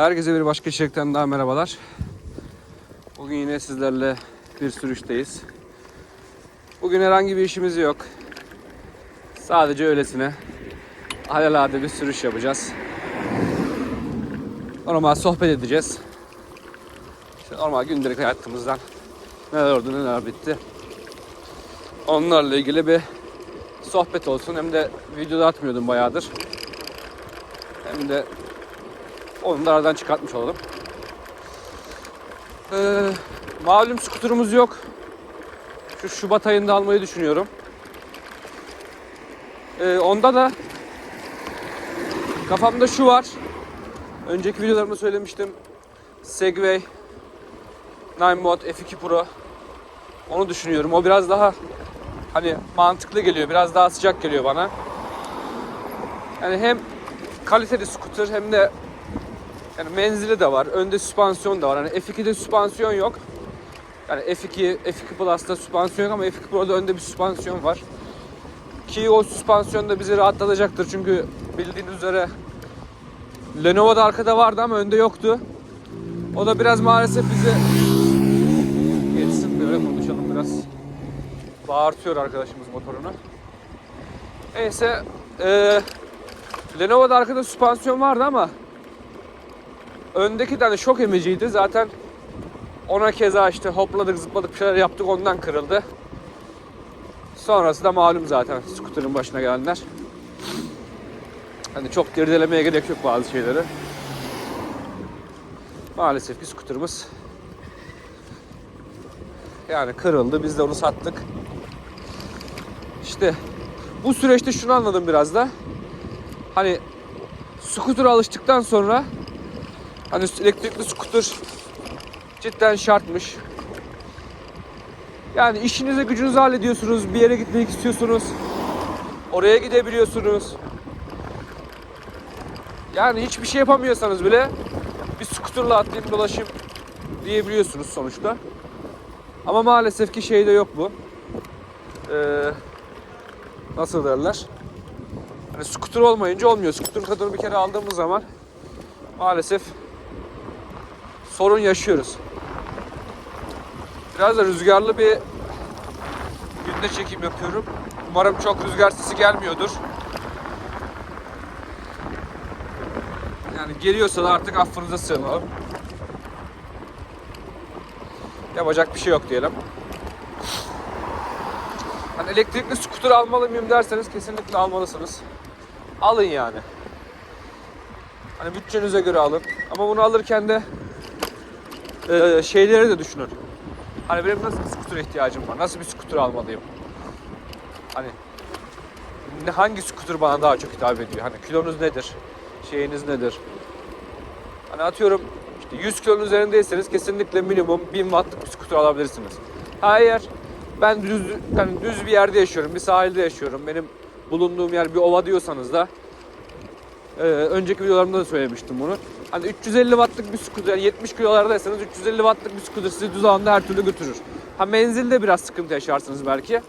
Herkese bir başka içerikten daha merhabalar. Bugün yine sizlerle bir sürüşteyiz. Bugün herhangi bir işimiz yok. Sadece öylesine alelade bir sürüş yapacağız. Normal sohbet edeceğiz. İşte normal gündelik hayatımızdan neler oldu neler bitti. Onlarla ilgili bir sohbet olsun. Hem de videoda atmıyordum bayağıdır. Hem de onu da aradan çıkartmış olalım. Ee, malum skuterumuz yok. Şu Şubat ayında almayı düşünüyorum. Ee, onda da kafamda şu var. Önceki videolarımda söylemiştim. Segway 9 Mod F2 Pro. Onu düşünüyorum. O biraz daha hani mantıklı geliyor. Biraz daha sıcak geliyor bana. Yani hem kaliteli scooter hem de yani menzili de var. Önde süspansiyon da var. Hani F2'de süspansiyon yok. Yani F2, F2 Plus'ta süspansiyon yok ama F2 Pro'da önde bir süspansiyon var. Ki o süspansiyon da bizi rahatlatacaktır. Çünkü bildiğiniz üzere Lenovo'da arkada vardı ama önde yoktu. O da biraz maalesef bizi geçsin böyle konuşalım biraz. Bağırtıyor arkadaşımız motorunu. Neyse eee Lenovo'da arkada süspansiyon vardı ama öndeki tane şok emiciydi. Zaten ona keza işte hopladık zıpladık bir şeyler yaptık ondan kırıldı. Sonrası da malum zaten skuterin başına gelenler. Hani çok gerdelemeye gerek yok bazı şeyleri. Maalesef ki skuterimiz yani kırıldı. Biz de onu sattık. İşte bu süreçte şunu anladım biraz da. Hani skutura alıştıktan sonra hani elektrikli skuter cidden şartmış. Yani işinize gücünüzü hallediyorsunuz. Bir yere gitmek istiyorsunuz. Oraya gidebiliyorsunuz. Yani hiçbir şey yapamıyorsanız bile bir skuterla atlayıp dolaşayım diyebiliyorsunuz sonuçta. Ama maalesef ki şeyde yok bu. Ee, nasıl derler? Hani skuter olmayınca olmuyor. Skuter tadını bir kere aldığımız zaman maalesef sorun yaşıyoruz. Biraz da rüzgarlı bir günde çekim yapıyorum. Umarım çok rüzgar sesi gelmiyordur. Yani geliyorsa da artık affınıza sığınalım. Yapacak bir şey yok diyelim. Hani elektrikli skuter almalı mıyım derseniz kesinlikle almalısınız. Alın yani. Hani bütçenize göre alın. Ama bunu alırken de e, şeyleri de düşünün. Hani benim nasıl bir skuter ihtiyacım var? Nasıl bir skuter almalıyım? Hani ne, hangi skuter bana daha çok hitap ediyor? Hani kilonuz nedir? Şeyiniz nedir? Hani atıyorum işte 100 kilonun üzerindeyseniz kesinlikle minimum 1000 wattlık bir skuter alabilirsiniz. Hayır ben düz, yani düz bir yerde yaşıyorum, bir sahilde yaşıyorum. Benim bulunduğum yer bir ova diyorsanız da e, önceki videolarımda da söylemiştim bunu. Hani 350 wattlık bir scooter, yani 70 kilolardaysanız 350 wattlık bir scooter sizi düz alanda her türlü götürür. Ha menzilde biraz sıkıntı yaşarsınız belki.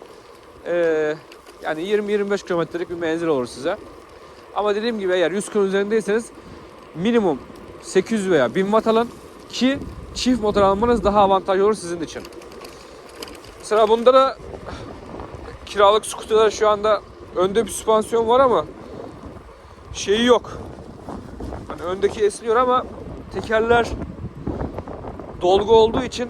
E, yani 20-25 kilometrelik bir menzil olur size. Ama dediğim gibi eğer 100 kilo üzerindeyseniz minimum 800 veya 1000 watt alın ki çift motor almanız daha avantajlı olur sizin için. Mesela bunda da kiralık skuterler şu anda önde bir süspansiyon var ama şeyi yok. Hani öndeki esniyor ama tekerler dolgu olduğu için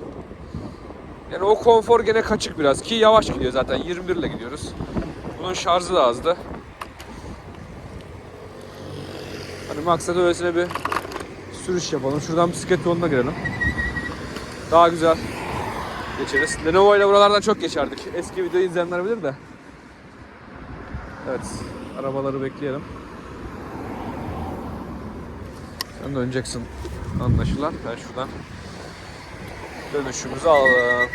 yani o konfor gene kaçık biraz ki yavaş gidiyor zaten 21 ile gidiyoruz. Bunun şarjı da azdı. Hani maksat öylesine bir sürüş yapalım. Şuradan bisiklet yoluna girelim. Daha güzel geçeriz. Lenovo ile buralardan çok geçerdik. Eski videoyu izleyenler bilir de. Evet. Arabaları bekleyelim. Sen döneceksin anlaşılan. Ben şuradan dönüşümüzü alalım.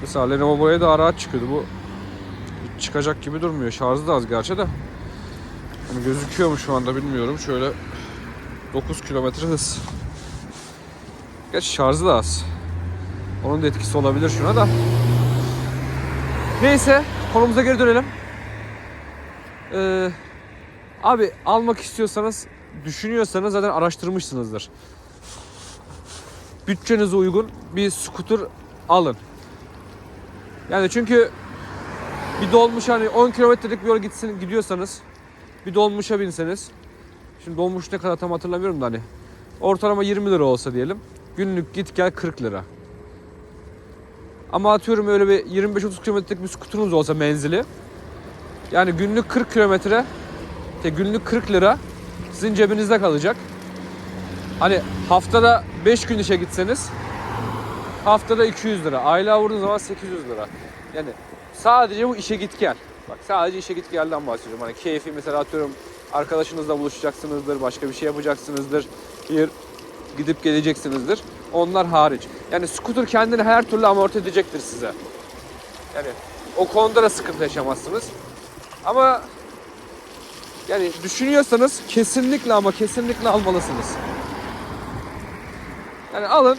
Mesela Lenovo buraya da araç çıkıyordu. Bu hiç çıkacak gibi durmuyor. Şarjı da az gerçi de. Hani gözüküyor mu şu anda bilmiyorum. Şöyle 9 kilometre hız. Geç şarjı da az. Onun da etkisi olabilir şuna da. Neyse konumuza geri dönelim. Ee, Abi almak istiyorsanız, düşünüyorsanız zaten araştırmışsınızdır. Bütçenize uygun bir scooter alın. Yani çünkü bir dolmuş hani 10 kilometrelik bir yol gitsin gidiyorsanız bir dolmuşa binseniz şimdi dolmuş ne kadar tam hatırlamıyorum da hani ortalama 20 lira olsa diyelim günlük git gel 40 lira. Ama atıyorum öyle bir 25-30 kilometrelik bir skuturunuz olsa menzili yani günlük 40 kilometre günlük 40 lira sizin cebinizde kalacak. Hani haftada 5 gün işe gitseniz haftada 200 lira. Aylığa vurduğun zaman 800 lira. Yani sadece bu işe git gel. Bak sadece işe git gelden bahsediyorum. Hani keyfi mesela atıyorum arkadaşınızla buluşacaksınızdır, başka bir şey yapacaksınızdır. Bir gidip geleceksinizdir. Onlar hariç. Yani scooter kendini her türlü amorti edecektir size. Yani o konuda da sıkıntı yaşamazsınız. Ama yani düşünüyorsanız kesinlikle ama kesinlikle almalısınız. Yani alın.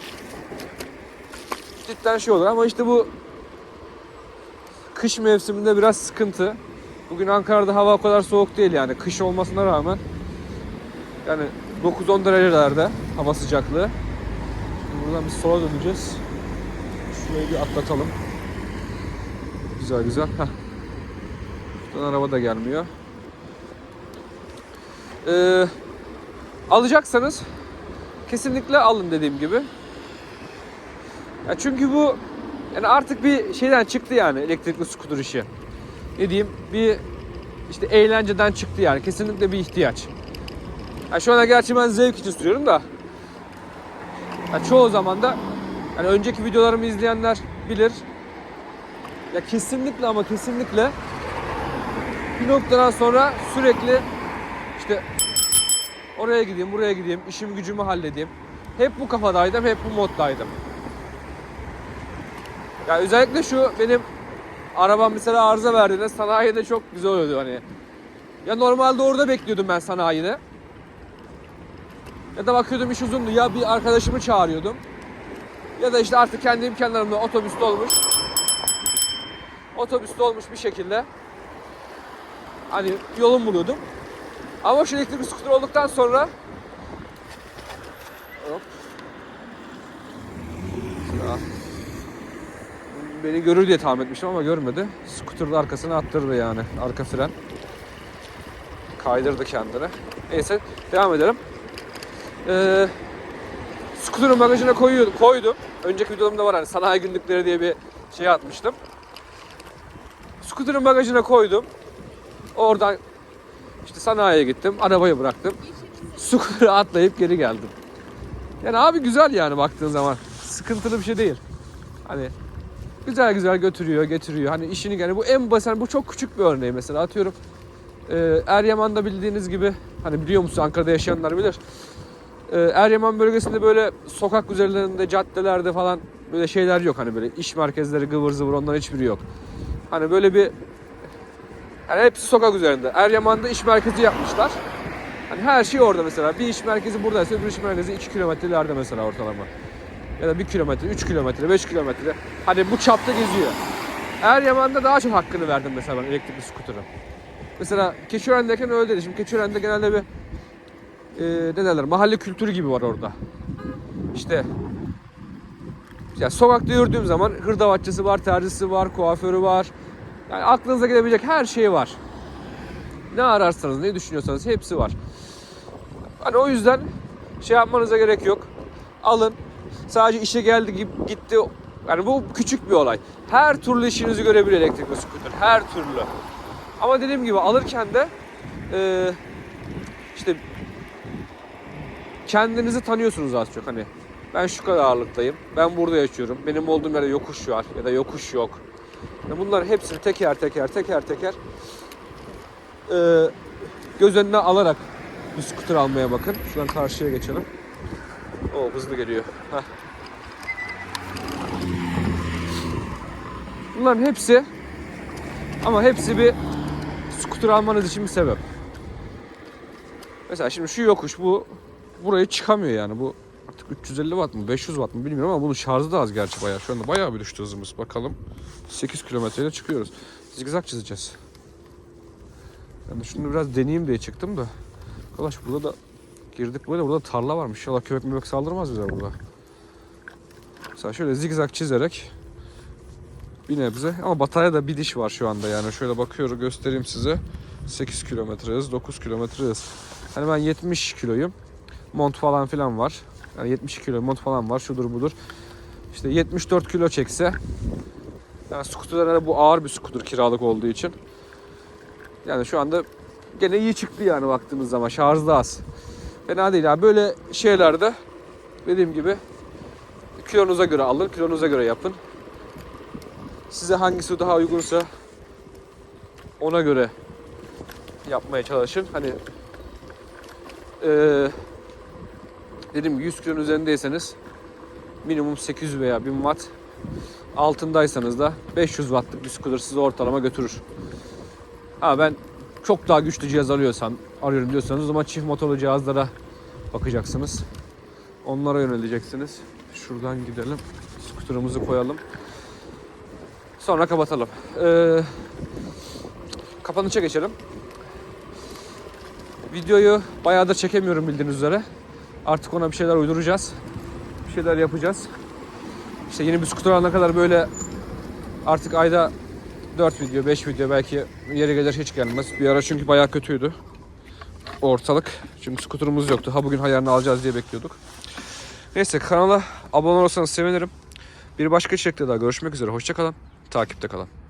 Cidden şey olur ama işte bu kış mevsiminde biraz sıkıntı. Bugün Ankara'da hava o kadar soğuk değil yani kış olmasına rağmen. Yani 9-10 derecelerde hava sıcaklığı. Şimdi buradan bir sola döneceğiz. Şurayı bir atlatalım. Güzel güzel. Heh. Şuradan araba da gelmiyor. Ee, alacaksanız kesinlikle alın dediğim gibi. Ya çünkü bu yani artık bir şeyden çıktı yani elektrikli skuter işi. Ne diyeyim? Bir işte eğlenceden çıktı yani. Kesinlikle bir ihtiyaç. Ya şu anda gerçi ben zevk için sürüyorum da. Ya çoğu zaman da yani önceki videolarımı izleyenler bilir. Ya kesinlikle ama kesinlikle bir noktadan sonra sürekli işte oraya gideyim, buraya gideyim, işim gücümü halledeyim. Hep bu kafadaydım, hep bu moddaydım. Ya özellikle şu benim arabam mesela arıza verdiğinde sanayide çok güzel oluyordu hani. Ya normalde orada bekliyordum ben sanayide. Ya da bakıyordum iş uzundu ya bir arkadaşımı çağırıyordum. Ya da işte artık kendi imkanlarımla otobüste olmuş. Otobüste olmuş bir şekilde. Hani yolum buluyordum. Ama şu elektrikli skuter olduktan sonra Hop. Ya. Beni görür diye tahmin etmiştim ama görmedi. Skuter'ın arkasına attırdı yani. Arka fren. Kaydırdı kendini. Neyse devam edelim. Ee, skuter'ın bagajına koyuyordum, koydum. Önceki videomda var hani sanayi günlükleri diye bir şey atmıştım. Skuter'ın bagajına koydum. Oradan işte sanayiye gittim. Arabayı bıraktım. Scooter'a atlayıp geri geldim. Yani abi güzel yani baktığın zaman. Sıkıntılı bir şey değil. Hani güzel güzel götürüyor, getiriyor. Hani işini yani bu en basit, bu çok küçük bir örneği mesela atıyorum. E, Eryaman'da bildiğiniz gibi hani biliyor musun Ankara'da yaşayanlar bilir. E, Eryaman bölgesinde böyle sokak üzerlerinde, caddelerde falan böyle şeyler yok. Hani böyle iş merkezleri gıvır zıvır onların hiçbiri yok. Hani böyle bir yani hepsi sokak üzerinde. Eryaman'da iş merkezi yapmışlar. Hani her şey orada mesela. Bir iş merkezi buradaysa öbür iş merkezi 2 kilometre ileride mesela ortalama. Ya da 1 kilometre, 3 kilometre, 5 kilometre. Hani bu çapta geziyor. Eryaman'da daha çok hakkını verdim mesela ben elektrikli skuterın. Mesela Keçiören'deyken öyle dedi. Şimdi Keçiören'de genelde bir e, ne derler mahalle kültürü gibi var orada. İşte ya sokakta yürüdüğüm zaman hırdavatçısı var, terzisi var, kuaförü var. Yani aklınıza gelebilecek her şey var. Ne ararsanız, ne düşünüyorsanız hepsi var. Hani o yüzden şey yapmanıza gerek yok. Alın. Sadece işe geldi gitti. Yani bu küçük bir olay. Her türlü işinizi görebilir elektrikli scooter. Her türlü. Ama dediğim gibi alırken de eee, işte kendinizi tanıyorsunuz az çok hani. Ben şu kadar ağırlıktayım. Ben burada yaşıyorum. Benim olduğum yerde yokuş var ya da yokuş yok. Bunların hepsini teker teker teker teker eee, göz önüne alarak bir scooter almaya bakın. Şuradan karşıya geçelim. O hızlı geliyor. Heh. Bunların hepsi ama hepsi bir scooter almanız için bir sebep. Mesela şimdi şu yokuş bu burayı çıkamıyor yani bu artık 350 watt mı 500 watt mı bilmiyorum ama bunun şarjı da az gerçi bayağı. Şu anda bayağı bir düştü hızımız. Bakalım 8 kilometreyle çıkıyoruz. Zigzag çizeceğiz. Yani şunu biraz deneyeyim diye çıktım da. Arkadaş burada da girdik böyle burada tarla varmış. İnşallah köpek möpek saldırmaz bize burada. Mesela şöyle zigzag çizerek bir nebze ama bataryada bir diş var şu anda yani şöyle bakıyorum göstereyim size 8 kilometre hız 9 kilometre hız hani ben 70 kiloyum mont falan filan var yani 70 kilo mont falan var şudur budur. İşte 74 kilo çekse yani skuterlere bu ağır bir skuter kiralık olduğu için. Yani şu anda gene iyi çıktı yani baktığımız zaman şarjı da az. Fena değil. Yani böyle şeylerde dediğim gibi kilonuza göre alın kilonuza göre yapın. Size hangisi daha uygunsa ona göre yapmaya çalışın. Hani eee dedim 100 kilonun üzerindeyseniz minimum 800 veya 1000 watt altındaysanız da 500 wattlık bir scooter sizi ortalama götürür. Ha ben çok daha güçlü cihaz arıyorsan arıyorum diyorsanız o zaman çift motorlu cihazlara bakacaksınız. Onlara yöneleceksiniz. Şuradan gidelim. Scooter'ımızı koyalım. Sonra kapatalım. Ee, kapanışa geçelim. Videoyu bayağıdır çekemiyorum bildiğiniz üzere. Artık ona bir şeyler uyduracağız. Bir şeyler yapacağız. İşte yeni bir skuter alana kadar böyle artık ayda 4 video, 5 video belki yeri gelir hiç gelmez. Bir ara çünkü bayağı kötüydü ortalık. Çünkü skuterımız yoktu. Ha bugün ha yarın alacağız diye bekliyorduk. Neyse kanala abone olursanız sevinirim. Bir başka içerikte daha görüşmek üzere. Hoşçakalın. Takipte kalın.